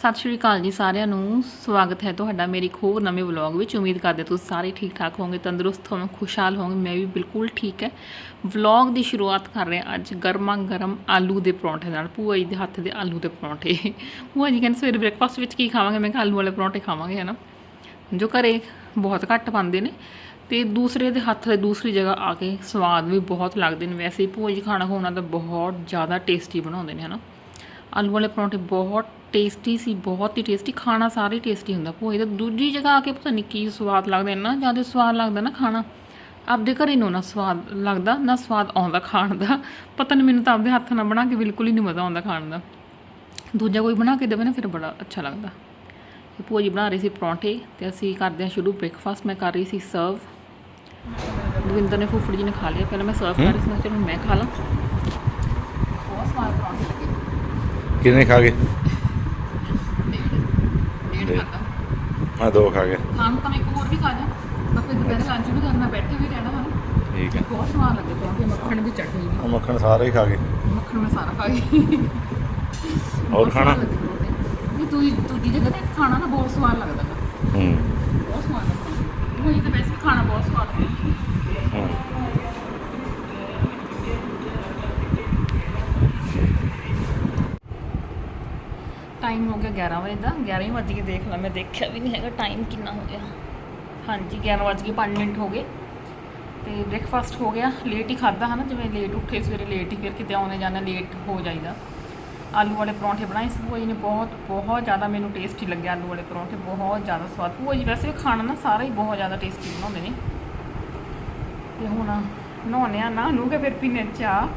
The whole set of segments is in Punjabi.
ਸਤਿ ਸ਼੍ਰੀ ਅਕਾਲ ਜੀ ਸਾਰਿਆਂ ਨੂੰ। ਸਵਾਗਤ ਹੈ ਤੁਹਾਡਾ ਮੇਰੀ ਇੱਕ ਹੋਰ ਨਵੇਂ ਵਲੌਗ ਵਿੱਚ। ਉਮੀਦ ਕਰਦੇ ਤੁਸੀਂ ਸਾਰੇ ਠੀਕ ਠਾਕ ਹੋਵੋਗੇ, ਤੰਦਰੁਸਤ ਹੋਵੋਗੇ, ਖੁਸ਼ਹਾਲ ਹੋਵੋਗੇ। ਮੈਂ ਵੀ ਬਿਲਕੁਲ ਠੀਕ ਹੈ। ਵਲੌਗ ਦੀ ਸ਼ੁਰੂਆਤ ਕਰ ਰਹੇ ਹਾਂ ਅੱਜ ਗਰਮਾ ਗਰਮ ਆਲੂ ਦੇ ਪਰੌਂਠੇ ਨਾਲ। ਭੂਆ ਜੀ ਦੇ ਹੱਥ ਦੇ ਆਲੂ ਦੇ ਪਰੌਂਠੇ। ਭੂਆ ਜੀ ਕਹਿੰਦੇ ਸਵੇਰੇ ਬ੍ਰੇਕਫਾਸਟ ਵਿੱਚ ਕੀ ਖਾਵਾਂਗੇ? ਮੈਂ ਕਿਹਾ ਆਲੂ ਵਾਲੇ ਪਰੌਂਠੇ ਖਾਵਾਂਗੇ, ਹਨਾ? ਜੋ ਘਰੇ ਬਹੁਤ ਘੱਟ ਪਾਉਂਦੇ ਨੇ। ਤੇ ਦੂਸਰੇ ਦੇ ਹੱਥ ਦੇ ਦੂਸਰੀ ਜਗ੍ਹਾ ਆ ਕੇ ਸਵਾਦ ਵੀ ਬਹੁਤ ਲੱਗਦੇ ਨੇ। ਵੈਸੇ ਭੂਆ ਜੀ ਖਾਣਾ ਖਵਾਉਣਾ ਤਾਂ ਬਹੁਤ ਜ਼ਿਆਦਾ ਟੇਸਟੀ ਬਣਾਉਂਦੇ ਨੇ, ਹਨਾ? ਆਲੂ ਵਾਲੇ ਪਰੌਂਠੇ ਬਹੁਤ ਟੇਸਟੀ ਸੀ, ਬਹੁਤ ਹੀ ਟੇਸਟੀ ਖਾਣਾ ਸਾਰੇ ਟੇਸਟੀ ਹੁੰਦਾ। ਭੋਏ ਦਾ ਦੂਜੀ ਜਗ੍ਹਾ ਆ ਕੇ ਪਤਾ ਨਹੀਂ ਕੀ ਸਵਾਦ ਲੱਗਦਾ ਇੰਨਾ ਜ਼ਿਆਦਾ ਸਵਾਦ ਲੱਗਦਾ ਨਾ ਖਾਣਾ। ਆਪਦੇ ਘਰੇ ਨੂੰ ਨਾ ਸਵਾਦ ਲੱਗਦਾ, ਨਾ ਸਵਾਦ ਆਉਂਦਾ ਖਾਣ ਦਾ। ਪਤਾ ਨਹੀਂ ਮੈਨੂੰ ਤਾਂ ਆਪਦੇ ਹੱਥ ਨਾਲ ਬਣਾ ਕੇ ਬਿਲਕੁਲ ਹੀ ਨਹੀਂ ਮਜ਼ਾ ਆਉਂਦਾ ਖਾਣ ਦਾ। ਦੂਜਾ ਕੋਈ ਬਣਾ ਕੇ ਦੇਵੇ ਨਾ, ਫਿਰ ਬੜਾ ਅੱਛਾ ਲੱਗਦਾ। ਤੇ ਭੂਆ ਜੀ ਬਣਾ ਰਹੀ ਸੀ ਪਰੌਂਠੇ, ਤੇ ਅਸੀਂ ਕਰਦੇ ਹਾਂ ਸ਼ੁਰੂ ਬ੍ਰੇਕਫਾਸਟ ਮੈਂ ਕਰ ਰਹੀ ਸੀ ਸਰਵ ਦਵਿੰਦਰ ਨੇ ਫੁੱਫੜ ਜੀ ਨੇ ਖਾ ਲਿਆ, ਪਹਿਲਾਂ ਮੈਂ ਸਰਵ ਕਰ ਰਹੀ ਸੀ, ਮੈਂ ਕਿਹਾ ਚਲੋ ਮੈਂ ਖਾ ਲਾਂ ਬਹੁਤ ਸਵਾਦ ਪਰੌਂਠੇ ਲੱਗੇ ਕਿੰਨੇ ਖਾ ਗਏ? ਡੇਢ ਡੇਢ। ਖਾਧਾ। ਮੈਂ ਦੋ ਖਾ ਗਏ। ਖਾਣ ਨੂੰ ਤਾਂ ਮੈਂ ਇੱਕ ਹੋਰ ਵੀ ਖਾ ਜਾ ਬਸ ਫਿਰ ਦੁਪਹਿਰ ਲੰਚ ਵੀ ਕਰਨਾ ਬੈਠੇ ਵੀ ਰਹਿਣਾ ਹਨ ਠੀਕ ਹੈ। ਬਹੁਤ ਸਵਾਦ ਲੱਗੇ ਪਰੌਂਠੇ ਮੱਖਣ ਦੀ ਚਟਨੀ ਵੀ। ਉਹ ਮੱਖਣ ਸਾਰੇ ਹੀ ਖਾ ਗਏ। ਮੱਖਣ ਮੈਂ ਸਾਰਾ ਖਾ ਗਈ। ਬਹੁਤ ਖਾਣਾ? ਸਵਾਦ ਲੱਗੇ ਪਰੌਂਠੇ। ਨਹੀਂ ਦੂਜੀ ਦੂਜੀ ਜਗ੍ਹਾ ਤੇ ਖਾਣਾ ਨਾ ਬਹੁਤ ਸਵਾਦ ਲੱਗਦਾ ਗਾ। ਹੂੰ। ਬਹੁਤ ਸਵਾਦ ਲੱਗਦਾ। ਉਹ ਤਾਂ ਵੈਸੇ ਵੀ ਖਾਣਾ ਬਹੁਤ ਸਵਾਦ ਹੁੰਦਾ ਹੂੰ। ਟਾਈਮ ਹੋ ਗਿਆ 11 ਵਜੇ ਦਾ 11 ਹੀ ਵੱਜ ਕੇ ਦੇਖ ਲਾ, ਮੈਂ ਦੇਖਿਆ ਵੀ ਨਹੀਂ ਹੈਗਾ ਟਾਈਮ ਕਿੰਨਾ ਹੋ ਗਿਆ। ਹਾਂਜੀ 11 ਵੱਜ ਕੇ 5 ਮਿੰਟ ਹੋ ਗਏ। ਤੇ ਬ੍ਰੇਕਫਾਸਟ ਹੋ ਗਿਆ ਲੇਟ ਹੀ ਖਾਦਾ ਹਨਾ, ਜਿਵੇਂ ਲੇਟ ਉੱਠੇ ਸਵੇਰੇ ਲੇਟ ਹੀ ਫਿਰ ਕਿਤੇ ਆਉਣੇ ਜਾਣਾ ਲੇਟ ਹੋ ਜਾਈਦਾ। ਆਲੂ ਵਾਲੇ ਪਰੌਂਠੇ ਬਣਾਏ ਸੀ, ਭੂਆ ਜੀ ਨੇ ਬਹੁਤ ਬਹੁਤ ਜ਼ਿਆਦਾ ਮੈਨੂੰ ਟੇਸਟੀ ਲੱਗਿਆ ਆਲੂ ਵਾਲੇ ਪਰੌਂਠੇ, ਬਹੁਤ ਜ਼ਿਆਦਾ ਸਵਾਦ। ਭੂਆ ਜੀ ਵੈਸੇ ਵੀ ਖਾਣਾ ਨਾ ਸਾਰਾ ਹੀ ਬਹੁਤ ਜ਼ਿਆਦਾ ਟੇਸਟੀ ਬਣਾਉਂਦੇ ਨੇ। ਤੇ ਹੁਣ ਨਹਾਉਂਦੇ ਆ ਨਾ ਨੂੰ ਕੇ ਫਿਰ ਪੀਨੇ ਚਾਹ।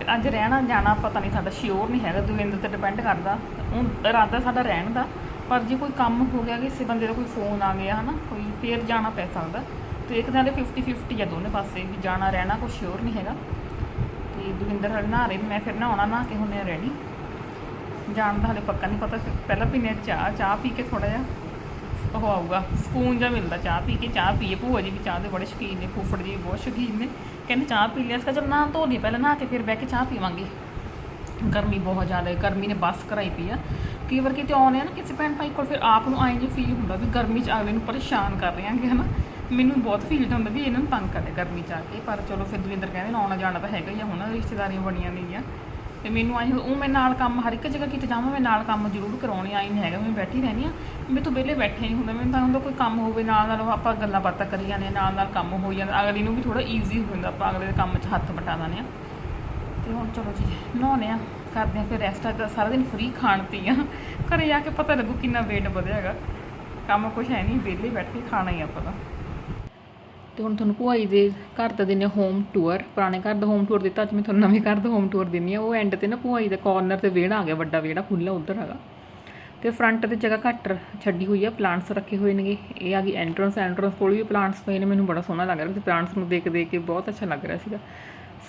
ਤੇ ਅੱਜ ਰਹਿਣਾ ਜਾਣਾ ਪਤਾ ਨਹੀਂ ਸਾਡਾ ਸ਼ਿਓਰ ਨਹੀਂ ਹੈਗਾ ਦਵਿੰਦਰ ਤੇ ਡਿਪੈਂਡ ਕਰਦਾ। ਹੁਣ ਇਰਾਦਾ ਸਾਡਾ ਰਹਿਣ ਦਾ, ਪਰ ਜੇ ਕੋਈ ਕੰਮ ਹੋ ਗਿਆ, ਕਿਸੇ ਬੰਦੇ ਦਾ ਕੋਈ ਫੋਨ ਆ ਗਿਆ, ਹਨਾ, ਕੋਈ ਫੇਰ ਜਾਣਾ ਪੈ ਸਕਦਾ। ਤੇ ਇੱਕ ਨਾਲ 50 50 ਆ ਦੋਨੇ ਪਾਸੇ, ਵੀ ਜਾਣਾ, ਰਹਿਣਾ ਕੋਈ ਸ਼ਿਓਰ ਨਹੀਂ ਹੈਗਾ। ਤੇ ਦਵਿੰਦਰ ਹਲ ਨਹਾ ਰਹੇ, ਮੈਂ ਫਿਰ ਨਹਾਉਣਾ ਨਾ ਕੇ ਹੁਣੇ ਰੈਡੀ ਜਾਣ ਦਾ ਹਲੇ ਪੱਕਾ ਨਹੀਂ ਪਤਾ ਫਿਰ ਪਹਿਲਾਂ ਪੀਨੇ ਚਾਹ ਚਾਹ ਪੀ ਕੇ ਥੋੜਾ ਜਿਹਾ। ਉਹ ਆਊਗਾ ਸਕੂਨ ਜਿਹਾ ਮਿਲਦਾ, ਚਾਹ ਪੀ ਕੇ, ਚਾਹ ਪੀਏ। ਭੂਆ ਜੀ ਵੀ ਚਾਹ ਦੇ ਬੜੇ ਸ਼ੌਕੀਨ ਨੇ, ਫੁੱਫੜ ਜੀ ਬਹੁਤ ਸ਼ੌਕੀਨ ਨੇ। ਕਹਿੰਦੇ ਚਾਹ ਪੀ ਲਿਆ ਸਕਾ ਚਲ ਨਾ ਧੋ ਲਈ ਪਹਿਲਾਂ ਨਹਾ ਕੇ ਫਿਰ ਬਹਿ ਕੇ ਚਾਹ ਪੀਵਾਂਗੇ। ਗਰਮੀ ਬਹੁਤ ਜ਼ਿਆਦਾ ਹੈ ਗਰਮੀ ਨੇ ਬੱਸ ਕਰਾਈ ਪਈ ਆ। ਕਈ ਵਾਰ ਕਿਤੇ ਆਉਂਦੇ ਆ ਨਾ, ਕਿਸੇ ਭੈਣ ਭਾਈ ਕੋਲ ਫਿਰ ਆਪ ਨੂੰ ਆਏ ਜੇ ਫੀਲ ਹੁੰਦਾ ਵੀ ਗਰਮੀ 'ਚ ਅਗਲੇ ਨੂੰ ਪਰੇਸ਼ਾਨ ਕਰ ਰਹੇ ਆਂਗੇ, ਹਨਾ। ਮੈਨੂੰ ਬਹੁਤ ਫੀਲ ਹੁੰਦਾ ਵੀ ਇਹਨਾਂ ਨੂੰ ਤੰਗ ਕਰਦੇ ਗਰਮੀ 'ਚ ਆ ਕੇ, ਪਰ ਚਲੋ ਫਿਰ ਦਵਿੰਦਰ ਕਹਿੰਦੇ ਨਾ ਆਉਣਾ ਜਾਣਾ ਤਾਂ ਹੈਗਾ ਹੀ ਆ, ਹੁਣ ਰਿਸ਼ਤੇਦਾਰੀਆਂ ਬਣੀਆਂ ਨੇਗੀਆਂ। ਤੇ ਮੈਨੂੰ ਆਈ ਉਹ ਮੈਂ ਨਾਲ ਕੰਮ ਹਰ ਇੱਕ ਜਗ੍ਹਾ ਕਿਤੇ ਜਾਵਾਂ ਮੈਂ ਨਾਲ ਕੰਮ ਜ਼ਰੂਰ ਕਰਾਉਣੇ ਆਈ ਨਹੀਂ ਹੈਗਾ ਮੈਂ ਬੈਠੀ ਰਹਿੰਦੀ ਆ ਮੈਂ ਤੋਂ ਵਿਹਲੇ ਬੈਠੇ ਨਹੀਂ ਹੁੰਦਾ ਮੈਨੂੰ ਤਾਂ ਹੁੰਦਾ ਕੋਈ ਕੰਮ ਹੋਵੇ ਨਾਲ ਨਾਲ ਆਪਾਂ ਗੱਲਾਂ ਬਾਤਾਂ ਕਰੀ ਜਾਂਦੇ ਹਾਂ, ਨਾਲ ਨਾਲ ਕੰਮ ਹੋ ਜਾਂਦਾ ਅਗਲੀ ਨੂੰ ਵੀ ਥੋੜਾ ਈਜ਼ੀ ਹੋ ਜਾਂਦਾ ਆਪਾਂ ਅਗਲੇ ਦੇ ਕੰਮ 'ਚ ਹੱਥ ਬਟਾ ਦਿੰਦੇ ਆ ਤੇ ਹੁਣ ਚਲੋ ਜੀ ਨਹਾਉਂਦੇ ਆ ਕਰਦੇ ਆ ਫਿਰ ਰੈਸਟ ਆ ਸਾਰਾ ਦਿਨ ਫ੍ਰੀ ਖਾਣ ਪੀ ਆ ਘਰੇ ਜਾ ਕੇ ਪਤਾ ਲੱਗੂ ਕਿੰਨਾ weight ਵਧਿਆ ਹੈਗਾ। ਕੰਮ ਕੁਛ ਹੈ ਨਹੀਂ ਵਿਹਲੇ ਬੈਠ ਕੇ ਖਾਣਾ ਹੀ ਆਪਾਂ ਤਾਂ। ਤੇ ਹੁਣ ਤੁਹਾਨੂੰ ਭੂਆ ਦੇ ਘਰ ਦਾ ਦਿੰਨੇ ਹੋਮ ਟੂਰ ਪੁਰਾਣੇ ਘਰ ਦਾ ਹੋਮ ਟੂਰ ਦਿੱਤਾ ਅੱਜ ਮੈਂ ਤੁਹਾਨੂੰ, ਨਵੇਂ ਘਰ ਦਾ ਹੋਮ ਟੂਰ ਦਿੰਨੀ ਆ ਉਹ ਐਂਡ ਤੇ ਨਾ ਭੁਆਈ ਜੀ ਦੇ ਕਾਰਨਰ ਤੇ ਵਿਹੜਾ ਆ ਗਿਆ, ਵੱਡਾ ਵਿਹੜਾ ਖੁੱਲਾ ਉਧਰ ਹੈਗਾ। ਤੇ ਫਰੰਟ ਤੇ ਜਗ੍ਹਾ ਘੱਟ ਛੱਡੀ ਹੋਈ ਆ ਪਲਾਂਟਸ ਰੱਖੇ ਹੋਏ ਨੇਗੇ। ਇਹ ਆ ਗਈ ਐਂਟਰੈਂਸ ਐਂਟਰੈਂਸ ਕੋਲ ਵੀ ਪਲਾਂਟਸ ਪਏ ਨੇ, ਮੈਨੂੰ ਬੜਾ ਸੋਹਣਾ ਲੱਗ ਰਿਹਾ। ਸੀ ਪਲਾਂਟਸ ਨੂੰ ਦੇਖ ਦੇਖ ਕੇ ਬਹੁਤ ਅੱਛਾ ਲੱਗ ਰਿਹਾ ਸੀਗਾ।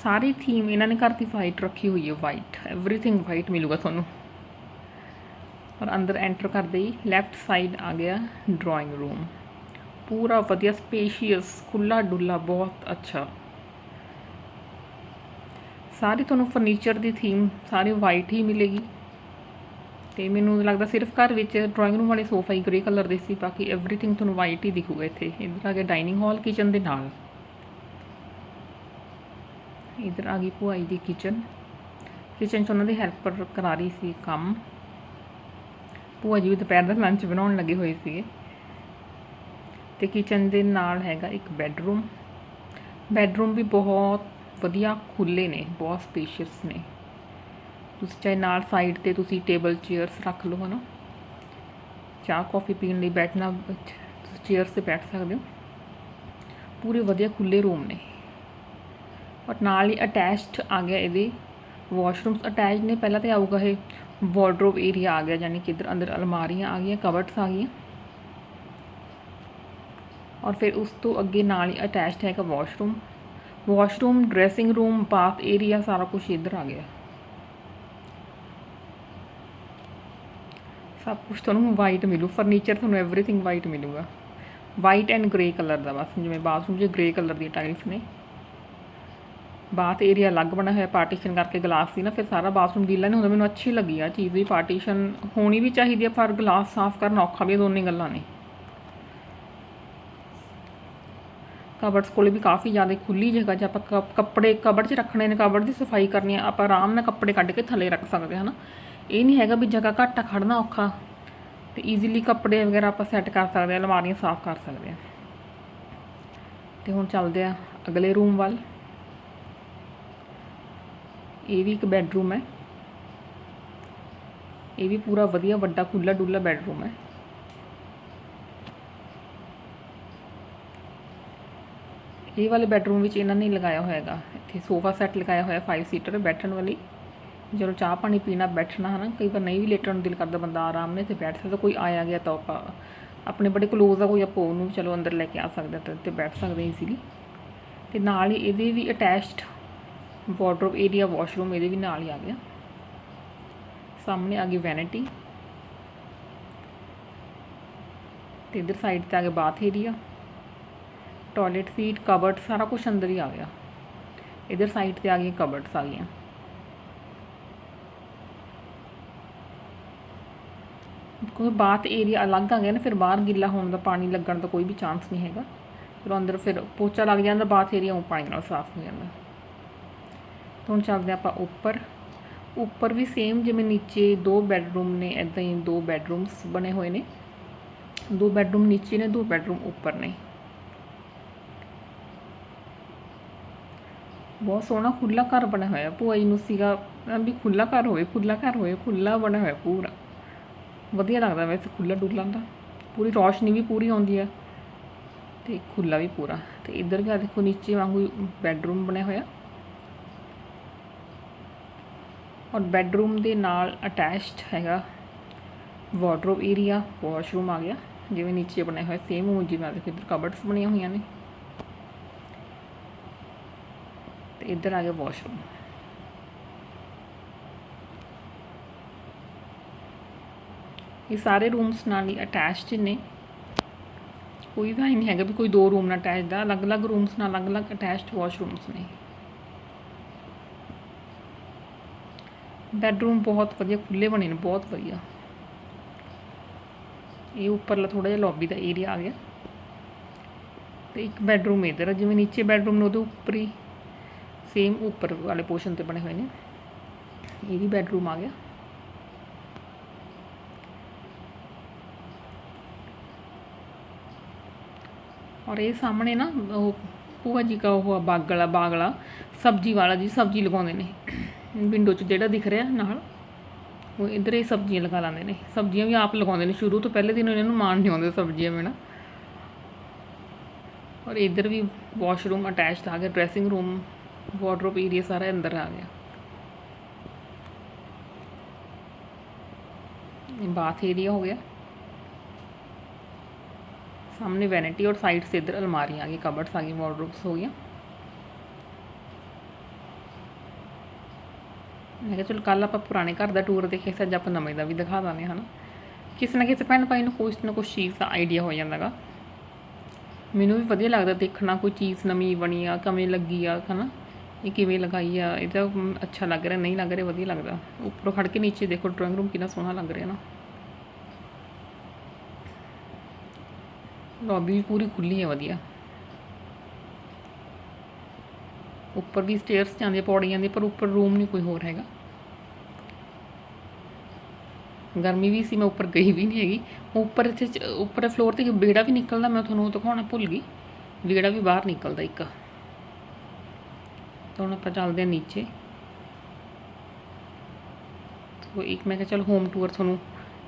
ਸਾਰੀ ਥੀਮ ਇਹਨਾਂ ਨੇ ਘਰ ਦੀ ਵਾਈਟ ਰੱਖੀ ਹੋਈ ਹੈ ਵਾਈਟ ਐਵਰੀਥਿੰਗ ਵਾਈਟ ਮਿਲੂਗਾ ਤੁਹਾਨੂੰ। ਔਰ ਅੰਦਰ ਐਂਟਰ ਕਰਦੇ ਹੀ ਲੈਫਟ ਸਾਈਡ ਆ ਗਿਆ ਡਰਾਇੰਗ ਰੂਮ ਪੂਰਾ ਵਧੀਆ ਸਪੇਸ਼ੀਅਸ ਖੁੱਲਾ ਡੁੱਲਾ, ਬਹੁਤ ਅੱਛਾ। ਸਾਰੀ ਤੁਹਾਨੂੰ ਫਰਨੀਚਰ ਦੀ ਥੀਮ ਸਾਰੀ ਵਾਈਟ ਹੀ ਮਿਲੇਗੀ। ਤੇ ਮੈਨੂੰ ਲੱਗਦਾ ਸਿਰਫ ਘਰ ਵਿੱਚ ਡਰਾਇੰਗ ਰੂਮ ਵਾਲੇ ਸੋਫਾ ਹੀ ਗ੍ਰੇ ਕਲਰ ਦੇ ਸੀ, ਬਾਕੀ ਐਵਰੀਥਿੰਗ ਤੁਹਾਨੂੰ ਵਾਈਟ ਹੀ ਦਿਖੂਗਾ ਇੱਥੇ। ਇੱਧਰ ਆ ਗਿਆ ਡਾਈਨਿੰਗ ਹਾਲ ਕਿਚਨ ਦੇ ਨਾਲ। ਇੱਧਰ ਆ ਗਈ ਭੂਆ ਜੀ ਦੀ ਕਿਚਨ ਕਿਚਨ 'ਚ ਉਹਨਾਂ ਦੀ ਹੈਲਪਰ ਕਰਾ ਰਹੀ ਸੀ ਕੰਮ। ਭੂਆ ਜੀ ਵੀ ਦੁਪਹਿਰ ਦਾ ਲੰਚ ਬਣਾਉਣ ਲੱਗੇ ਹੋਏ ਸੀਗੇ। ਤੇ ਕਿਚਨ ਦੇ ਨਾਲ ਹੈਗਾ ਇੱਕ ਬੈੱਡਰੂਮ ਬੈੱਡਰੂਮ ਵੀ ਬਹੁਤ ਵਧੀਆ ਖੁੱਲੇ ਨੇ, ਬਹੁਤ ਸਪੇਸ਼ੀਅਸ ਨੇ। ਤੁਸੀਂ ਚਾਹੇ ਨਾਲ ਸਾਈਡ ਤੇ ਤੁਸੀਂ ਟੇਬਲ ਚੇਅਰਸ ਰੱਖ ਲਓ, ਹਨਾ। ਚਾਹ ਕਾਫੀ ਪੀਣ ਲਈ ਬੈਠਣਾ, ਤੁਸੀਂ ਚੇਅਰਸ ਤੇ ਬੈਠ ਸਕਦੇ ਹੋ। ਪੂਰੇ ਵਧੀਆ ਖੁੱਲੇ ਰੂਮ ਨੇ। ਔਰ ਨਾਲ ਹੀ ਅਟੈਚਡ ਆ ਗਿਆ ਇਹਦੇ ਵਾਸ਼ਰੂਮਸ ਅਟੈਚ ਨੇ, ਪਹਿਲਾਂ ਤੇ ਆਊਗਾ ਇਹ ਵਾਰਡਰੋਬ ਏਰੀਆ ਆ ਗਿਆ ਯਾਨੀ ਕਿ ਇਧਰ ਅੰਦਰ ਅਲਮਾਰੀਆਂ ਆ ਗਈਆਂ ਕਬਰਟਸ ਆ ਗਈਆਂ। ਔਰ ਫਿਰ ਉਸ ਤੋਂ ਅੱਗੇ ਨਾਲ ਹੀ ਅਟੈਚਡ ਹੈਗਾ washroom washroom dressing room bath area ਸਾਰਾ ਕੁਝ ਇੱਧਰ ਆ ਗਿਆ। ਸਭ ਕੁਝ ਤੁਹਾਨੂੰ ਵਾਈਟ ਮਿਲੂ ਫਰਨੀਚਰ ਤੁਹਾਨੂੰ ਐਵਰੀਥਿੰਗ ਵਾਈਟ ਮਿਲੂਗਾ। ਵਾਈਟ ਐਂਡ ਗ੍ਰੇ ਕਲਰ ਦਾ ਬਸ, ਜਿਵੇਂ ਬਾਥਰੂਮ 'ਚ ਗ੍ਰੇ ਕਲਰ ਦੀ ਟਾਈਲਸ ਨੇ। ਬਾਥ ਏਰੀਆ ਅਲੱਗ ਬਣਾ ਹੋਇਆ ਪਾਰਟੀਸ਼ਨ ਕਰਕੇ ਗਲਾਸ ਸੀ ਨਾ, ਫਿਰ ਸਾਰਾ ਬਾਥਰੂਮ ਗੀਲਾ ਨਹੀਂ ਹੁੰਦਾ, ਮੈਨੂੰ ਅੱਛੀ ਲੱਗੀ ਆ ਚੀਜ਼ ਵੀ ਪਾਰਟੀਸ਼ਨ ਹੋਣੀ ਵੀ ਚਾਹੀਦੀ ਆ, ਪਰ ਗਲਾਸ ਸਾਫ਼ ਕਰਨਾ ਔਖਾ ਵੀ ਦੋਨੇ ਗੱਲਾਂ ਨੇ। ਕਬਰਡਸ ਕੋਲੇ ਵੀ ਕਾਫੀ ਜ਼ਿਆਦਾ ਖੁੱਲੀ ਜਗ੍ਹਾ 'ਚ ਆਪਾਂ ਕੱਪ- ਕੱਪੜੇ ਕਬਰਡ 'ਚ ਰੱਖਣੇ ਨੇ ਕਬਰਡ ਦੀ ਸਫ਼ਾਈ ਕਰਨੀ ਆ, ਆਪਾਂ ਆਰਾਮ ਨਾਲ ਕੱਪੜੇ ਕੱਢ ਕੇ ਥੱਲੇ ਰੱਖ ਸਕਦੇ ਹਾਂ ਨਾ। ਇਹ ਨਹੀਂ ਹੈਗਾ ਵੀ ਜਗ੍ਹਾ ਘੱਟ ਆ ਖੜਨਾ ਔਖਾ। ਤੇ ਈਜ਼ੀਲੀ ਕੱਪੜੇ ਵਗੈਰਾ ਆਪਾਂ ਸੈੱਟ ਕਰ ਸਕਦੇ ਹਾਂ, ਅਲਮਾਰੀਆਂ ਸਾਫ਼ ਕਰ ਸਕਦੇ ਹਾਂ। ਤੇ ਹੁਣ ਚੱਲਦੇ ਆ ਅਗਲੇ ਰੂਮ ਵੱਲ। ਇਹ ਵੀ ਇੱਕ ਬੈੱਡਰੂਮ ਹੈ। ਇਹ ਵੀ ਪੂਰਾ ਵਧੀਆ ਵੱਡਾ ਖੁੱਲਾ ਡੁੱਲਾ ਬੈੱਡਰੂਮ ਹੈ। ਇਹ ਵਾਲੇ ਬੈਡਰੂਮ ਵਿੱਚ ਇਹਨਾਂ ਨੇ ਲਗਾਇਆ ਹੋਇਆਗਾ। ਇੱਥੇ ਸੋਫਾ ਸੈੱਟ ਲਗਾਇਆ ਹੋਇਆ 5 ਸੀਟਰ ਬੈਠਣ ਵਾਲੀ। ਜਦੋਂ ਚਾਹ ਪਾਣੀ ਪੀਣਾ, ਬੈਠਣਾ ਹੈ ਨਾ ਕਈ ਵਾਰ ਨਹੀਂ ਵੀ ਲੇਟਣ ਨੂੰ ਦਿਲ ਕਰਦਾ ਬੰਦਾ ਆਰਾਮ ਨਾਲ ਇੱਥੇ ਬੈਠ ਸਕਦਾ, ਕੋਈ ਆਇਆ ਗਿਆ ਤਾਂ ਆਪਾਂ ਆਪਣੇ ਬੜੇ ਕਲੋਜ਼ ਆ, ਕੋਈ ਆਪਾਂ ਉਹਨੂੰ ਚਲੋ ਅੰਦਰ ਲੈ ਕੇ ਆ ਸਕਦਾ ਤਾਂ ਇੱਥੇ ਬੈਠ ਸਕਦੇ ਈਜ਼ੀਲੀ ਤੇ ਨਾਲ ਹੀ ਇਹਦੇ ਵੀ ਅਟੈਚਡ ਵਾਰਡਰੋਬ ਏਰੀਆ ਵਾਸ਼ਰੂਮ ਇਹਦੇ ਵੀ ਨਾਲ ਹੀ ਆ ਗਿਆ। ਸਾਹਮਣੇ ਆ ਗਈ ਵੈਨਿਟੀ ਤੇ ਇਧਰ ਸਾਈਡ ਤੇ ਆ ਗਿਆ bath area toilet seat cupboard ਸਾਰਾ ਕੁਝ ਅੰਦਰ ਹੀ ਆ ਗਿਆ। ਇਧਰ ਸਾਈਡ ਤੇ ਆ ਗਈਆਂ ਕਬਰਡਸ ਆ ਗਈਆਂ। ਕੋਈ ਬਾਤ ਏਰੀਆ ਅਲੱਗ ਆ ਗਿਆ ਨਾ, ਫਿਰ ਬਾਹਰ ਗਿੱਲਾ ਹੋਣ ਦਾ ਪਾਣੀ ਲੱਗਣ ਦਾ ਕੋਈ ਵੀ ਚਾਂਸ ਨਹੀਂ ਹੈਗਾ। ਫਿਰ ਅੰਦਰ ਫਿਰ ਪੋਚਾ ਲੱਗ ਜਾਂਦਾ ਬਾਥ ਏਰੀਆ ਉਹ ਪਾਣੀ ਨਾਲ ਸਾਫ਼ ਹੋ ਜਾਂਦਾ। ਤਾਂ ਹੁਣ ਚੱਲਦੇ ਆਪਾਂ ਉੱਪਰ। ਉੱਪਰ ਵੀ ਸੇਮ ਜਿਵੇਂ ਨੀਚੇ ਦੋ ਬੈੱਡਰੂਮ ਨੇ ਐਦਾਂ ਹੀ ਦੋ ਬੈੱਡਰੂਮਸ ਬਣੇ ਹੋਏ ਨੇ। ਦੋ ਬੈੱਡਰੂਮ ਨੀਚੇ ਨੇ, ਦੋ ਬੈੱਡਰੂਮ ਉੱਪਰ ਨੇ। ਬਹੁਤ ਸੋਹਣਾ ਖੁੱਲਾ ਘਰ ਬਣਿਆ ਹੋਇਆ। ਭੂਆ ਜੀ ਨੂੰ ਸੀਗਾ ਵੀ ਖੁੱਲਾ ਘਰ ਹੋਵੇ ਖੁੱਲਾ ਘਰ ਹੋਵੇ ਖੁੱਲਾ ਬਣਿਆ ਹੋਇਆ ਪੂਰਾ। ਵਧੀਆ ਲੱਗਦਾ ਵੈਸੇ ਖੁੱਲਾ ਡੁੱਲਾ ਦਾ। ਪੂਰੀ ਰੌਸ਼ਨੀ ਵੀ ਪੂਰੀ ਆਉਂਦੀ ਹੈ ਤੇ ਖੁੱਲਾ ਵੀ ਪੂਰਾ। ਤੇ ਇੱਧਰ ਵੀ ਦੇਖੋ, ਨੀਚੇ ਵਾਂਗੂ ਬੈੱਡਰੂਮ ਬਣਿਆ ਹੋਇਆ। ਔਰ ਬੈੱਡਰੂਮ ਦੇ ਨਾਲ ਅਟੈਚਡ ਹੈਗਾ ਵਾਰਡਰੋਬ ਏਰੀਆ, ਵਾਸ਼ਰੂਮ ਆ ਗਿਆ। ਜਿਵੇਂ ਨੀਚੇ ਬਣਿਆ ਹੋਇਆ, ਸੇਮ ਉਹ ਜਿਵੇਂ ਦੇਖੋ ਇੱਧਰ ਕਬਰਡਸ ਬਣੀਆਂ ਹੋਈਆਂ ਨੇ। ਤੇ ਇੱਧਰ ਆ ਗਿਆ ਵਾਸ਼ਰੂਮ ਇਹ ਸਾਰੇ ਰੂਮਸ ਨਾਲ ਹੀ ਅਟੈਚਡ ਨੇ। ਕੋਈ ਵੀ ਨਹੀਂ ਹੈਗਾ ਵੀ ਕੋਈ ਦੋ ਰੂਮ ਨਾਲ ਅਟੈਚਡ ਆ ਅਲੱਗ-ਅਲੱਗ ਰੂਮਸ ਨਾਲ ਅਲੱਗ-ਅਲੱਗ ਅਟੈਚਡ ਵਾਸ਼ਰੂਮਸ ਨੇ ਬੈਡਰੂਮ ਬਹੁਤ ਵਧੀਆ ਖੁੱਲੇ ਬਣੇ ਨੇ, ਬਹੁਤ ਵਧੀਆ। ਇਹ ਉੱਪਰਲਾ ਥੋੜਾ ਜਿਹਾ ਲੌਬੀ ਦਾ ਏਰੀਆ ਆ ਗਿਆ। ਤੇ ਇੱਕ ਬੈਡਰੂਮ ਇਧਰ ਆ, ਜਿਵੇਂ ਨੀਚੇ ਬੈਡਰੂਮ ਨੇ ਉਹਦੇ ਉੱਪਰ ਹੀ। ਸੇਮ ਉੱਪਰ ਵਾਲੇ ਪੋਰਸ਼ਨ ਤੇ ਬਣੇ ਹੋਏ ਨੇ। ਇਹ ਵੀ ਬੈਡਰੂਮ ਆ ਗਿਆ। ਔਰ ਇਹ ਸਾਹਮਣੇ ਨਾ ਉਹ ਭੂਆ ਜੀ ਕਾ ਉਹ ਬਾਗਲਾ ਬਾਗਲਾ, ਸਬਜ਼ੀ ਵਾਲਾ ਜੀ, ਸਬਜ਼ੀ ਲਗਾਉਂਦੇ ਨੇ। ਵਿੰਡੋ 'ਚ ਜਿਹੜਾ ਦਿਖ ਰਿਹਾ ਨਾਲ, ਉਹ ਇੱਧਰ ਇਹ ਸਬਜ਼ੀਆਂ ਲਗਾ ਲੈਂਦੇ ਨੇ। ਸਬਜ਼ੀਆਂ ਵੀ ਆਪ ਲਗਾਉਂਦੇ ਨੇ। ਸ਼ੁਰੂ ਤੋਂ ਪਹਿਲੇ ਦਿਨ ਇਹਨਾਂ ਨੂੰ ਮਾਣ ਨਹੀਂ ਆਉਂਦੇ ਸਬਜ਼ੀਆਂ ਬਿਨਾ ਔਰ ਇੱਧਰ ਵੀ ਵਾਸ਼ਰੂਮ ਅਟੈਚਡ ਆ ਗਿਆ ਡਰੈਸਿੰਗ ਰੂਮ ਵਾਰਡਰੋਬ ਏਰੀਆ ਸਾਰਾ ਅੰਦਰ ਆ ਗਿਆ। ਇਹ ਬਾਥ ਏਰੀਆ ਹੋ ਗਿਆ। ਸਾਹਮਣੇ ਵੈਨਿਟੀ ਔਰ ਸਾਈਡ ਸੇ ਇਧਰ ਅਲਮਾਰੀਆਂ ਆ ਗਈ ਕਬਰਡਸ ਆ ਗਈ ਵਾਰਡਰੋਬਸ ਹੋ ਗਈਆਂ। ਮੈਂ ਕਿਹਾ ਚਲੋ ਕੱਲ ਆਪਾਂ ਪੁਰਾਣੇ ਘਰ ਦਾ ਟੂਰ ਦੇਖਿਆ ਸੀ ਅੱਜ ਆਪਾਂ ਨਵੇਂ ਦਾ ਵੀ ਦਿਖਾ ਦਾਂਗੇ ਹਨਾ। ਕਿਸੇ ਨਾ ਕਿਸੇ ਭੈਣ ਭਾਈ ਨੂੰ ਕੁਛ ਨਾ ਕੁਛ ਚੀਜ਼ ਦਾ ਆਈਡੀਆ ਹੋ ਜਾਂਦਾਗਾ। ਮੈਨੂੰ ਵੀ ਵਧੀਆ ਲੱਗਦਾ ਦੇਖਣਾ, ਕੋਈ ਚੀਜ਼ ਨਵੀਂ ਬਣੀ ਆ, ਕਿਵੇਂ ਲੱਗੀ ਆ, ਹਨਾ। ਇਹ ਕਿਵੇਂ ਲਗਾਈ ਆ ਇਹਦਾ ਅੱਛਾ ਲੱਗ ਰਿਹਾ, ਨਹੀਂ ਲੱਗ ਰਿਹਾ, ਵਧੀਆ ਲੱਗਦਾ ਉੱਪਰੋਂ ਖੜ ਕੇ ਨੀਚੇ ਦੇਖੋ ਡਰਾਇੰਗ ਰੂਮ ਕਿੰਨਾ ਸੋਹਣਾ ਲੱਗ ਰਿਹਾ ਨਾ। ਲੌਬੀ ਪੂਰੀ ਖੁੱਲੀ ਹੈ ਵਧੀਆ। ਉੱਪਰ ਵੀ ਸਟੇਅਰਸ ਜਾਂਦੇ, ਪੌੜੀਆਂ ਦੇ ਪਰ ਉੱਪਰ ਰੂਮ ਨਹੀਂ ਕੋਈ ਹੋਰ ਹੈਗਾ। ਗਰਮੀ ਵੀ ਸੀ, ਮੈਂ ਉੱਪਰ ਗਈ ਵੀ ਨਹੀਂ ਹੈਗੀ। ਉੱਪਰ ਇੱਥੇ ਉੱਪਰ ਫਲੋਰ ਤੇ ਵਿਹੜਾ ਵੀ ਨਿਕਲਦਾ, ਮੈਂ ਤੁਹਾਨੂੰ ਦਿਖਾਉਣਾ ਭੁੱਲ ਗਈ। ਵਿਹੜਾ ਵੀ ਬਾਹਰ ਨਿਕਲਦਾ ਇੱਕ। ਤਾਂ ਹੁਣ ਆਪਾਂ ਚੱਲਦੇ ਹਾਂ ਨੀਚੇ। ਤੋ ਇੱਕ ਮੈਂ ਕਿਹਾ ਚਲ ਹੋਮ ਟੂਰ ਤੁਹਾਨੂੰ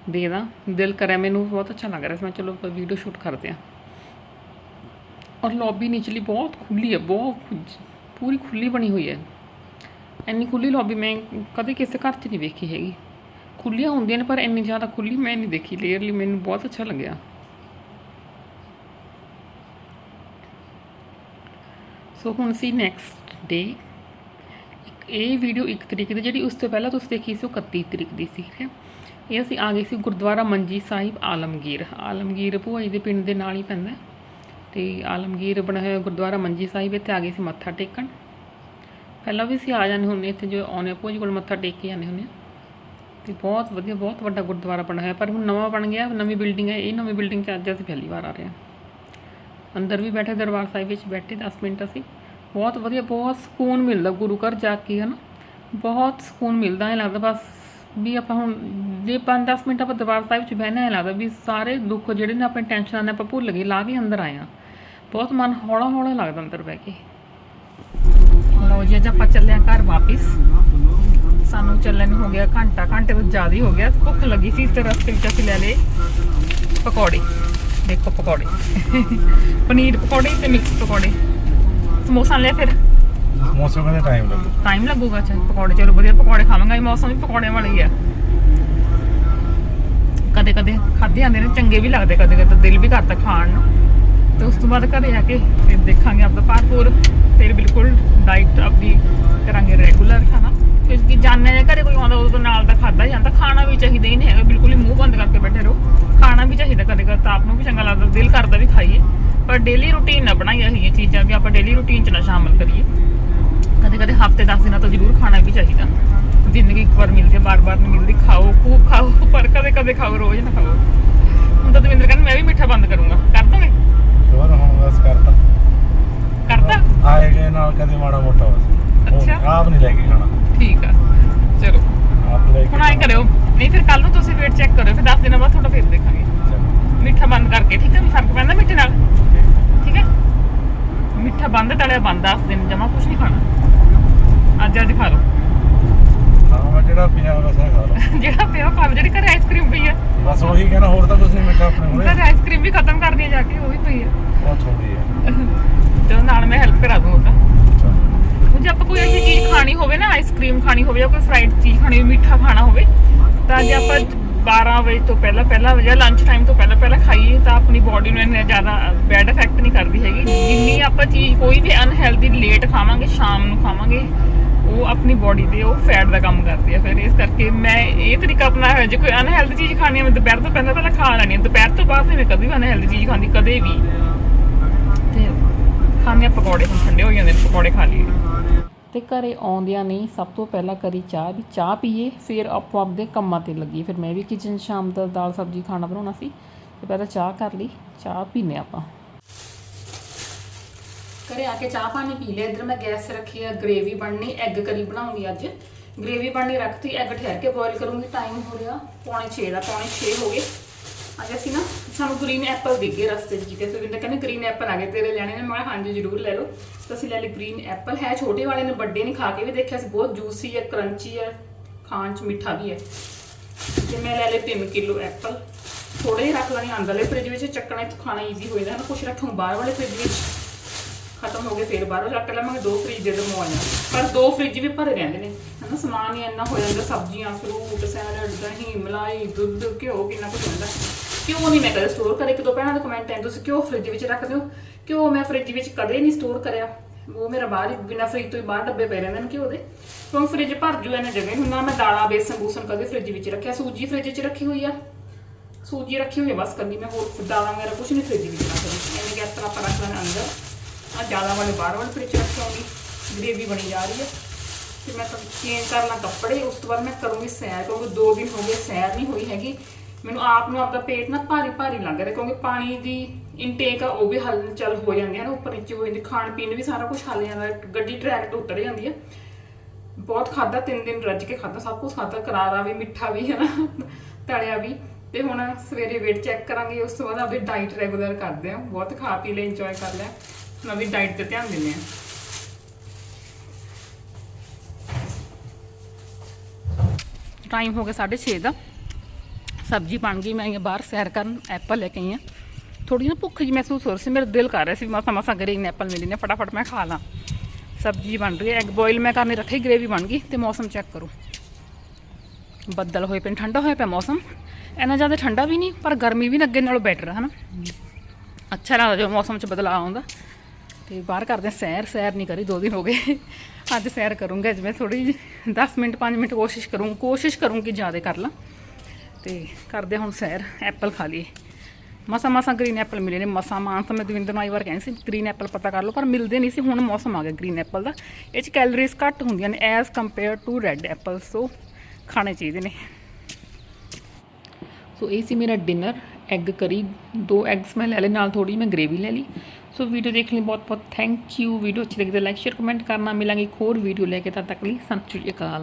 ਦੇ ਦਾਂ। ਦਿਲ ਕਰਿਆ ਮੈਨੂੰ, ਬਹੁਤ ਅੱਛਾ ਲੱਗ ਰਿਹਾ ਸੀ। ਮੈਂ ਚਲੋ ਵੀਡੀਓ ਸ਼ੂਟ ਕਰਦੇ ਹਾਂ। ਔਰ ਲੌਬੀ ਨੀਚਲੀ ਬਹੁਤ ਖੁੱਲੀ ਹੈ, ਬਹੁਤ ਪੂਰੀ ਖੁੱਲੀ ਬਣੀ ਹੋਈ ਹੈ। ਇੰਨੀ ਖੁੱਲੀ ਲੌਬੀ ਮੈਂ ਕਦੇ ਕਿਸੇ ਘਰ 'ਚ ਨਹੀਂ ਵੇਖੀ ਹੈਗੀ। ਖੁੱਲੀਆਂ ਹੁੰਦੀਆਂ ਨੇ, ਪਰ ਇੰਨੀ ਜ਼ਿਆਦਾ ਖੁੱਲੀ ਮੈਂ ਨਹੀਂ ਦੇਖੀ। ਲੇਅਰਲੀ ਮੈਨੂੰ ਬਹੁਤ ਅੱਛਾ ਲੱਗਿਆ। ਸੋ ਹੁਣ ਸੀ ਨੈਕਸਟ ਡੇ ਇਹ ਵੀਡੀਓ ਇੱਕ ਤਰੀਕ ਦੀ ਜਿਹੜੀ ਉਸ ਤੋਂ ਪਹਿਲਾਂ ਤੁਸੀਂ ਦੇਖੀ ਸੀ ਉਹ 31 ਤਰੀਕ ਦੀ ਸੀ ਹੈ? ਇਹ ਅਸੀਂ ਆ ਗਏ ਸੀ ਗੁਰਦੁਆਰਾ ਮੰਜੀ ਸਾਹਿਬ ਆਲਮਗੀਰ। ਆਲਮਗੀਰ ਭੂਆ ਦੇ ਪਿੰਡ ਦੇ ਨਾਲ ਹੀ ਪੈਂਦਾ ਹੈ। ਤੇ ਆਲਮਗੀਰ ਬਣਿਆ ਹੋਇਆ ਗੁਰਦੁਆਰਾ ਮੰਜੀ ਸਾਹਿਬ, ਇੱਥੇ ਆ ਗਏ ਸੀ ਮੱਥਾ ਟੇਕਣ। ਪਹਿਲਾਂ ਵੀ ਅਸੀਂ ਆ ਜਾਂਦੇ ਹੁੰਦੇ ਇੱਥੇ ਜੋ ਆਉਣੇ ਭੋਜ ਕੋਲ ਮੱਥਾ ਟੇਕ ਕੇ ਜਾਂਦੇ ਹੁੰਦੇ ਹਾਂ। ਤੇ ਬਹੁਤ ਵਧੀਆ, ਬਹੁਤ ਵੱਡਾ ਗੁਰਦੁਆਰਾ ਬਣਿਆ ਹੋਇਆ, ਪਰ ਹੁਣ ਨਵਾਂ ਬਣ ਗਿਆ, ਨਵੀਂ ਬਿਲਡਿੰਗ ਹੈ, ਇਹ ਨਵੀਂ ਬਿਲਡਿੰਗ 'ਚ ਅੱਜ ਅਸੀਂ ਪਹਿਲੀ ਵਾਰ ਆ ਰਹੇ ਹਾਂ। ਅੰਦਰ ਵੀ ਬੈਠੇ ਦਰਬਾਰ ਸਾਹਿਬ ਵਿੱਚ ਬੈਠੇ 10 ਮਿੰਟ ਅਸੀਂ। ਬਹੁਤ ਵਧੀਆ, ਬਹੁਤ ਸਕੂਨ ਮਿਲਦਾ ਗੁਰੂ ਘਰ ਜਾ ਕੇ, ਹਨਾ। ਬਹੁਤ ਸਕੂਨ ਮਿਲਦਾ ਹੈ ਲੱਗਦਾ ਬਸ ਵੀ ਆਪਾਂ ਹੁਣ ਜੇ 5-10 ਮਿੰਟ ਆਪਾਂ ਦਰਬਾਰ ਸਾਹਿਬ 'ਚ ਬਹਿਣਾ ਹੈ ਲੱਗਦਾ ਵੀ ਸਾਰੇ ਦੁੱਖ ਜਿਹੜੇ ਨੇ ਆਪਣੇ ਟੈਨਸ਼ਨਾਂ ਨੇ ਆਪਾਂ ਭੁੱਲ ਗਏ, ਲਾ ਕੇ ਅੰਦਰ ਆਏ ਹਾਂ। ਬਹੁਤ ਮਨ ਹੌਲਾ ਹੌਲਾ ਲੱਗਦਾ ਅੰਦਰ ਬਹਿ ਕੇ। ਲਓ ਜੀ, ਅੱਜ ਆਪਾਂ ਚੱਲਿਆ ਘਰ ਵਾਪਿਸ। ਸਾਨੂੰ ਚੱਲਣ ਨੂੰ ਹੋ ਗਿਆ ਘੰਟਾ, ਘੰਟੇ ਤੋਂ ਜ਼ਿਆਦਾ ਹੀ ਹੋ ਗਿਆ। ਭੁੱਖ ਲੱਗੀ ਸੀ ਤੇ ਰਸਤੇ ਵਿੱਚ ਅਸੀਂ ਲੈ ਲਏ ਪਕੌੜੇ। ਦੇਖੋ ਪਕੌੜੇ। ਪਨੀਰ ਪਕੌੜੇ ਤੇ ਮਿਕਸ ਪਕੌੜੇ। ਸਮੋਸਾ ਲੈ ਫਿਰ। ਮੌਸਮ ਦਾ ਟਾਈਮ ਲੱਗੂ। ਟਾਈਮ ਲੱਗੂਗਾ ਅੱਛਾ ਪਕੌੜੇ ਚਲੋ ਵਧੀਆ ਪਕੌੜੇ ਖਾਵਾਂਗਾ ਇਹ ਮੌਸਮ ਵੀ ਪਕੌੜਿਆਂ ਵਾਲਾ ਹੀ ਆ। ਕਦੇ ਕਦੇ ਖਾਦੇ ਜਾਂਦੇ ਨੇ ਚੰਗੇ ਵੀ ਲੱਗਦੇ ਕਦੇ ਕਦੇ ਦਿਲ ਵੀ ਕਰਦਾ ਖਾਣ ਨੂੰ। ਤੇ ਉਸ ਤੋਂ ਬਾਅਦ ਘਰੇ ਆ ਕੇ ਫਿਰ ਦੇਖਾਂਗੇ ਆਪਦਾ ਭਰਪੂਰ ਫਿਰ ਬਿਲਕੁਲ ਡਾਈਟ ਆਪਦੀ ਕਰਾਂਗੇ ਰੈਗੂਲਰ ਖਾਣਾ। ਕਿਉਂਕਿ ਜਾਣੇ ਦੇ ਘਰੇ ਕੋਈ ਆਉਂਦਾ ਉਦੋਂ ਨਾਲ ਦਾ ਖਾਦਾ ਜਾਂਦਾ। ਖਾਣਾ ਵੀ ਚਾਹੀਦਾ ਹੀ ਨਹੀਂ ਹੈਗਾ ਬਿਲਕੁਲ ਹੀ ਮੂੰਹ ਬੰਦ ਕਰਕੇ ਬੈਠੇ ਰਹੋ। ਖਾਣਾ ਵੀ ਚਾਹੀਦਾ ਕਦੇ ਕਦੇ ਤਾਂ ਆਪ ਨੂੰ ਵੀ ਚੰਗਾ ਲੱਗਦਾ ਦਿਲ ਕਰਦਾ ਵੀ ਖਾਈਏ। ਪਰ ਡੇਲੀ ਰੂਟੀਨ ਨਾ ਬਣਾਈਏ ਇਹ ਚੀਜ਼ਾਂ ਵੀ ਆਪਾਂ ਡੇਲੀ ਰੂਟੀਨ ਚ ਨਾ ਸ਼ਾਮਲ ਕਰੀਏ। ਕਦੇ ਕਦੇ ਹਫ਼ਤੇ 10 ਦਿਨਾਂ ਤੋਂ ਜ਼ਰੂਰ ਖਾਣਾ ਵੀ ਚਾਹੀਦਾ। ਜ਼ਿੰਦਗੀ ਇੱਕ ਵਾਰ ਮਿਲਦੀ ਹੈ ਬਾਰ-ਬਾਰ ਨਹੀਂ ਮਿਲਦੀ ਖਾਓ ਖੂਬ ਖਾਓ ਪਰ ਕਦੇ ਕਦੇ ਖਾਓ ਰੋਜ਼ ਨਾ ਖਾਓ। ਹੁਣ ਤਾਂ ਦਵਿੰਦਰ ਕਹਿੰਦਾ ਮੈਂ ਵੀ ਮਿੱਠਾ ਬੰਦ ਕਰੂੰਗਾ। ਕਰ ਦੋਗੇ? ਹੋਰ ਹੁਣ ਬਸ ਕਰਤਾ। ਕਰਤਾ? ਆਏ ਗਏ ਨਾਲ ਕਦੇ ਮਾੜਾ ਮੋਟਾ ਬਸ। ਅੱਛਾ। ਆਪ ਨਹੀਂ ਲੈ ਕੇ ਖਾਣਾ। ਠੀਕ ਆ। ਚਲੋ। ਆਪ ਲੈ ਕੇ ਹੁਣ ਆਏ ਕਰਿਓ। ਨਹੀਂ ਫਿਰ ਕੱਲ ਨੂੰ ਤੁਸੀਂ ਵੇਟ ਚੈੱਕ ਕਰਿਓ। ਫਿਰ 10 ਦਿਨਾਂ ਬਾਅਦ ਤੁਹਾਡਾ ਫਿਰ ਦੇਖਾਂਗੇ। ਮਿੱਠਾ ਬੰਦ ਕਰਕੇ ਠੀਕ ਹੈ ਵੀ ਫ਼ਰਕ ਪੈਂਦਾ ਮਿੱਠੇ ਨਾਲ? ਠੀਕ ਹੈ? ਮਿੱਠਾ ਬੰਦ ਤਲਿਆ ਬੰਦ 10 ਦਿਨ ਜਮਾ ਕੁਝ ਨਹੀਂ ਖਾਣਾ। ਅੱਜ ਅੱਜ ਖਾ ਲਓ। ਹਾਂ ਜਿਹੜਾ ਪਿਆ ਇਹ ਖਾ ਲਓ। ਜਿਹੜਾ ਪਿਆ ਲਓ ਜਿਹੜੀ ਘਰੇ ਆਈਸਕ੍ਰੀਮ ਪਈ ਹੈ। ਬਸ ਉਹੀ ਕਹਿਣਾ ਹੋਰ ਤਾਂ ਕੁਝ ਨਹੀਂ ਮਿੱਠਾ ਆਪਣੇ ਕੋਲੇ। ਘਰੇ ਆਈਸਕ੍ਰੀਮ ਵੀ ਖਤਮ ਕਰਨੀ ਜਾ ਕੇ ਉਹ ਵੀ ਪਈ ਹੈ। ਉਹ ਥੋੜੀ ਹੈ। ਤੇ ਨਾਲ ਮੈਂ ਹੈਲਪ ਕਰਾ ਦੂੰ ਉਹਦਾ ਚਲੋ। ਹੁਣ ਜੇ ਆਪਾਂ ਕੋਈ ਐਸੀ ਚੀਜ਼ ਖਾਣੀ ਹੋਵੇ ਨਾ ਆਈਸਕ੍ਰੀਮ ਖਾਣੀ ਹੋਵੇ ਜਾਂ ਕੋਈ ਫਰਾਈਡ ਚੀਜ਼ ਖਾਣੀ ਹੋਵੇ ਮਿੱਠਾ ਖਾਣਾ ਹੋਵੇ ਤਾਂ ਜੇ ਆਪਾਂ 12 ਵਜੇ ਤੋਂ ਪਹਿਲਾਂ ਪਹਿਲਾਂ ਜਾਂ ਲੰਚ ਟਾਈਮ ਤੋਂ ਪਹਿਲਾਂ ਪਹਿਲਾਂ ਖਾਈਏ ਤਾਂ ਆਪਣੀ ਬਾਡੀ ਨੂੰ ਇੰਨਾ ਜ਼ਿਆਦਾ ਬੈਡ ਇਫੈਕਟ ਨਹੀਂ ਕਰਦੀ ਹੈਗੀ। ਜਿੰਨੀ ਆਪਾਂ ਚੀਜ਼ ਕੋਈ ਵੀ ਅਨਹੈਲਦੀ ਲੇਟ ਖਾਵਾਂਗੇ, ਸ਼ਾਮ ਨੂੰ ਖਾਵਾਂਗੇ, ਉਹ ਆਪਣੀ ਬਾਡੀ ਤੇ ਉਹ ਫੈਟ ਦਾ ਕੰਮ ਕਰਦੀ ਆ ਫਿਰ। ਇਸ ਕਰਕੇ ਮੈਂ ਇਹ ਤਰੀਕਾ ਅਪਣਾਇਆ ਹੋਇਆ, ਜੇ ਕੋਈ ਅਨਹੈਲਦੀ ਚੀਜ਼ ਖਾਣੀ ਹੈ ਮੈਂ ਦੁਪਹਿਰ ਤੋਂ ਪਹਿਲਾਂ ਪਹਿਲਾਂ ਖਾ ਲੈਣੀ ਹੈ ਦੁਪਹਿਰ ਤੋਂ ਬਾਅਦ ਨਹੀਂ ਮੈਂ ਕਦੀ ਵੀ ਅਨਹੈਲਦੀ ਚੀਜ਼ ਖਾਂਦੀ, ਕਦੇ ਵੀ। ਤੇ ਖਾਣੇ ਪਕੌੜੇ, ਹੁਣ ਠੰਡੇ ਹੋ ਜਾਂਦੇ ਨੇ, ਪਕੌੜੇ ਖਾ ਲਈਏ। ਤੇ ਘਰੇ ਆਉਂਦਿਆਂ ਨਹੀਂ ਸਭ ਤੋਂ ਪਹਿਲਾਂ ਕਰੀ ਚਾਹ ਵੀ ਚਾਹ ਪੀਏ, ਫਿਰ ਆਪੋ ਆਪਦੇ ਕੰਮਾਂ ਤੇ ਲੱਗੀਏ ਫਿਰ ਮੈਂ ਵੀ ਕਿਚਨ ਸ਼ਾਮ ਦਾ ਦਾਲ ਸਬਜ਼ੀ ਖਾਣਾ ਬਣਾਉਣਾ ਸੀ, ਤੇ ਪਹਿਲਾਂ ਚਾਹ ਕਰ ਲਈ, ਚਾਹ ਪੀਨੇ ਆਪਾਂ। ਘਰੇ ਆ ਕੇ ਚਾਹ ਪਾਣੀ ਪੀ ਲਿਆ, ਇਧਰ ਮੈਂ ਗੈਸ ਰੱਖੀ ਆ ਗ੍ਰੇਵੀ ਬਣਨੀ ਐਗ ਕਰੀ ਬਣਾਉਂਗੀ ਅੱਜ। ਗ੍ਰੇਵੀ ਬਣਨੀ ਰੱਖਤੀ ਐਗ ਠਹਿਰ ਕੇ ਬੋਇਲ ਕਰੂੰਗੀ ਟਾਈਮ ਹੋ ਰਿਹਾ, ਪੌਣੇ 6 ਦਾ, ਪੌਣੇ 6 ਹੋ ਗਏ। ਅੱਜ ਅਸੀਂ ਨਾ, ਸਾਨੂੰ ਗ੍ਰੀਨ ਐਪਲ ਦਿਖੇ ਰਸਤੇ 'ਚ ਕਿਤੇ ਸੁਵਿੰਦਰ ਕਹਿੰਦੇ ਗ੍ਰੀਨ ਐਪਲ ਆ ਗਏ, ਤੇਰੇ ਲੈਣੇ ਨੇ। ਮੈਂ ਕਿਹਾ, ਹਾਂਜੀ, ਜ਼ਰੂਰ ਲੈ ਲਓ। ਤਾਂ ਅਸੀਂ ਲੈ ਲਈ ਗ੍ਰੀਨ ਐਪਲ ਹੈ ਛੋਟੇ ਵਾਲੇ ਨੇ, ਵੱਡੇ ਨੇ ਖਾ ਕੇ ਵੀ ਦੇਖਿਆ ਸੀ। ਬਹੁਤ ਜੂਸੀ ਹੈ ਕਰੰਚੀ ਹੈ, ਖਾਣ 'ਚ ਮਿੱਠਾ ਵੀ ਹੈ। ਤੇ ਮੈਂ ਲੈ ਲਏ 3 ਕਿਲੋ ਐਪਲ ਥੋੜੇ ਜਿਹੇ ਰੱਖ ਲੈਣੇ ਅੰਦਰਲੇ ਫ੍ਰਿਜ ਵਿੱਚ ਚੱਕਣਾ ਇੱਥੋਂ ਖਾਣਾ ਈਜ਼ੀ ਹੋ ਜਾਂਦਾ ਹੈ ਨਾ। ਕੁਛ ਰੱਖੂ ਬਾਹਰ ਵਾਲੇ ਫ੍ਰਿਜ ਵਿੱਚ ਖਤਮ ਹੋ ਗਏ, ਫਿਰ ਬਾਹਰੋਂ ਚੱਕ ਲਵਾਂਗੇ। ਦੋ ਫ੍ਰਿਜ ਦੇ ਦਮਵਾਈਆਂ ਪਰ ਦੋ ਫ੍ਰਿਜ ਵੀ ਭਰੇ ਰਹਿੰਦੇ ਨੇ। ਹਨਾ, ਸਮਾਨ ਹੀ ਇੰਨਾ ਹੋ ਜਾਂਦਾ, ਸਬਜ਼ੀਆਂ ਫਰੂਟ ਸੈਲਡ ਦਹੀਂ, ਮਲਾਈ, ਦੁੱਧ, ਘਿਓ, ਕਿੰਨਾ ਕੁਝ ਹੁੰਦਾ ਘਿਓ ਨਹੀਂ ਮੈਂ ਕਦੇ ਸਟੋਰ ਕਰੇ ਇੱਕ ਦੋ ਭੈਣਾਂ ਦੇ ਕਮੈਂਟ ਆਏ ਤੁਸੀਂ ਕਿਉਂ ਫ੍ਰਿਜ ਵਿੱਚ ਰੱਖਦੇ ਹੋ ਘਿਓ ਮੈਂ ਫ੍ਰਿਜ ਵਿੱਚ ਕਦੇ ਨਹੀਂ ਸਟੋਰ ਕਰਿਆ? ਉਹ ਮੇਰਾ ਬਾਹਰ ਹੀ, ਬਿਨਾ ਫ੍ਰਿਜ ਤੋਂ ਹੀ ਬਾਹਰ ਡੱਬੇ ਪਏ ਰਹਿੰਦੇ ਨੇ ਘਿਓ ਦੇ। ਕਿਉਂ ਫ੍ਰਿਜ ਭਰ ਜੂ ਇਹਨਾਂ ਜਗ੍ਹਾ ਹੁੰਦਾ ਮੈਂ ਦਾਲਾਂ, ਬੇਸਨ, ਬੂਸਨ ਕਦੇ ਫ੍ਰਿਜ ਵਿੱਚ ਰੱਖਿਆ। ਸੂਜੀ ਫ੍ਰਿਜ 'ਚ ਰੱਖੀ ਹੋਈ ਆ। ਸੂਜੀ ਰੱਖੀ ਹੋਈ ਹੈ ਬਸ ਕੱਲੀ ਮੈਂ ਹੋਰ ਦਾਲਾਂ ਵਗੈਰਾ ਕੁਝ ਨਹੀਂ ਫ੍ਰਿਜ ਵਿੱਚ ਰੱਖਦੀ। ਐਵੇਂ ਕਿ ਇਸ ਆਪਾਂ ਰੱਖ ਲੈਣਾ ਅੰਦਰ। ਆ ਜ਼ਿਆਦਾ ਵਾਲੇ ਬਾਹਰ ਵਾਲੇ ਫ੍ਰਿਜ ਆਉਂਗੀ ਗ੍ਰੇਵੀ ਬਣੀ ਜਾ ਰਹੀ ਹੈ ਫਿਰ ਮੈਂ ਤਾਂ ਚੇਂਜ ਕਰ ਲਾਂ ਕੱਪੜੇ, ਉਸ ਤੋਂ ਬਾਅਦ ਮੈਂ ਕਰੂੰਗੀ ਸੈਰ, ਕਿਉਂਕਿ ਦੋ ਦਿਨ ਹੋ ਗਏ ਸੈਰ ਨਹੀਂ ਹੋਈ ਹੈਗੀ। ਮੈਨੂੰ ਆਪ ਨੂੰ ਆਪਦਾ ਪੇਟ ਨਾ ਭਾਰੀ ਭਾਰੀ ਲੱਗ ਰਿਹਾ ਕਿਉਂਕਿ ਪਾਣੀ ਦੀ ਇਨਟੇਕ ਆ, ਉਹ ਵੀ ਹਲਚਲ ਹੋ ਜਾਂਦੀ ਹੈ ਨਾ, ਉੱਪਰ ਨੀਚੇ ਹੋ ਜਾਂਦੀ ਖਾਣ ਪੀਣ ਵੀ ਸਾਰਾ ਕੁਝ ਹਲ ਜਾਂਦਾ, ਗੱਡੀ ਟਰੈਕ ਤੋਂ ਉਤਰ ਜਾਂਦੀ ਹੈ। ਬਹੁਤ ਖਾਦਾ ਤਿੰਨ ਦਿਨ ਰੱਜ ਕੇ ਖਾਦਾ ਸਭ ਕੁਝ ਖਾਦਾ ਕਰਾਰਾ ਵੀ, ਮਿੱਠਾ ਵੀ ਹੈ ਨਾ ਤਲਿਆ ਵੀ। ਤੇ ਹੁਣ ਸਵੇਰੇ ਵੇਟ ਚੈੱਕ ਕਰਾਂਗੇ, ਉਸ ਤੋਂ ਬਾਅਦ ਆਪਣੀ ਡਾਈਟ ਰੈਗੂਲਰ ਕਰਦੇ ਆ ਬਹੁਤ ਖਾ ਪੀ ਲੈ ਇੰਜੋਏ ਕਰ ਲੈ ਹੁਣ ਆਪਣੀ ਡਾਈਟ ਤੇ ਧਿਆਨ ਦਿੰਦੇ ਆ ਟਾਈਮ ਹੋ ਗਿਆ 6:30 ਦਾ। ਸਬਜ਼ੀ ਬਣ ਗਈ, ਮੈਂ ਆਈ ਹਾਂ ਬਾਹਰ ਸੈਰ ਕਰਨ ਐਪਲ ਲੈ ਕੇ ਆਈ ਹਾਂ। ਥੋੜੀ ਨਾ ਭੁੱਖ ਜੀ ਮਹਿਸੂਸ ਹੋ ਰਹੀ ਸੀ, ਮੇਰਾ ਦਿਲ ਕਰ ਰਿਹਾ ਸੀ ਮਸਾ ਮਸਾ ਗ੍ਰੀਨ ਐਪਲ ਮਿਲੀ ਨੇ, ਫਟਾਫਟ ਮੈਂ ਖਾ ਲਾਂ। ਸਬਜ਼ੀ ਬਣ ਰਹੀ ਹੈ ਐਗ ਬੋਇਲ ਮੈਂ ਕਰਨੇ, ਰੱਖੀ ਗ੍ਰੇਵੀ ਬਣ ਗਈ, ਤੇ ਮੌਸਮ ਚੈੱਕ ਕਰੋ। ਬੱਦਲ ਹੋਏ ਪਏ ਠੰਡਾ ਹੋਇਆ ਪਿਆ ਮੌਸਮ। ਇੰਨਾ ਜ਼ਿਆਦਾ ਠੰਡਾ ਵੀ ਨਹੀਂ, ਪਰ ਗਰਮੀ ਵੀ ਅੱਗੇ ਨਾਲੋਂ ਬੈਟਰ ਹੈ ਹਨਾ? ਅੱਛਾ ਲੱਗਦਾ ਜੋ ਮੌਸਮ 'ਚ ਬਦਲਾਅ ਆਉਂਦਾ। ਤੇ ਬਾਹਰ ਕਰਦੇ ਸੈਰ ਸੈਰ ਨਹੀਂ ਕਰੀ, ਦੋ ਦਿਨ ਹੋ ਗਏ। ਅੱਜ ਸੈਰ ਕਰੂੰਗਾ, ਅੱਜ ਮੈਂ ਥੋੜੀ 10 ਮਿੰਟ 5 ਮਿੰਟ ਕੋਸ਼ਿਸ਼ ਕਰੂੰ ਕੋਸ਼ਿਸ਼ ਕਰੂੰ ਕਿ ਜ਼ਿਆਦਾ ਕਰ ਲਾਂ। ਤੇ ਕਰਦੇ ਹੁਣ ਸੈਰ, ਐਪਲ ਖਾ ਲਈਏ। ਮਸਾ ਮਸਾ ਗ੍ਰੀਨ ਐਪਲ ਮਿਲੇ ਨੇ, ਮਸਾ ਮਾਨ ਮੈਂ ਦਵਿੰਦਰ ਨੂੰ ਆਈ ਵਾਰ ਕਹਿੰਦੀ ਸੀ ਗ੍ਰੀਨ ਐਪਲ ਪਤਾ ਕਰ ਲਓ, ਪਰ ਮਿਲਦੇ ਨਹੀਂ ਸੀ, ਹੁਣ ਮੌਸਮ ਆ ਗਿਆ ਗ੍ਰੀਨ ਐਪਲ ਦਾ। ਇਹ ਚ ਕੈਲਰੀਜ਼ ਘੱਟ ਹੁੰਦੀਆਂ ਨੇ as compare to red apple so ਖਾਣੇ ਚਾਹੀਦੇ ਨੇ। ਸੋ ਇਹ ਸੀ ਮੇਰਾ ਡਿਨਰ ਐਗ ਕਰੀ ਦੋ ਐਗਸ ਮੈਂ ਲੈ ਲਏ, ਨਾਲ ਥੋੜੀ ਮੈਂ ਗ੍ਰੇਵੀ ਲੈ ਲਈ। ਸੋ ਵੀਡੀਓ ਦੇਖਣ ਲਈ ਬਹੁਤ ਬਹੁਤ ਥੈਂਕ ਯੂ ਵੀਡੀਓ ਅੱਛੀ ਲੱਗੀ ਤਾਂ ਲਾਈਕ ਸ਼ੇਅਰ ਕਮੈਂਟ ਕਰਨਾ। ਮਿਲਾਂਗੇ ਇੱਕ ਹੋਰ ਵੀਡੀਓ ਲੈ ਕੇ, ਤਦ ਤੱਕ ਲਈ ਸਤਿ ਸ਼੍ਰੀ ਅਕਾਲ।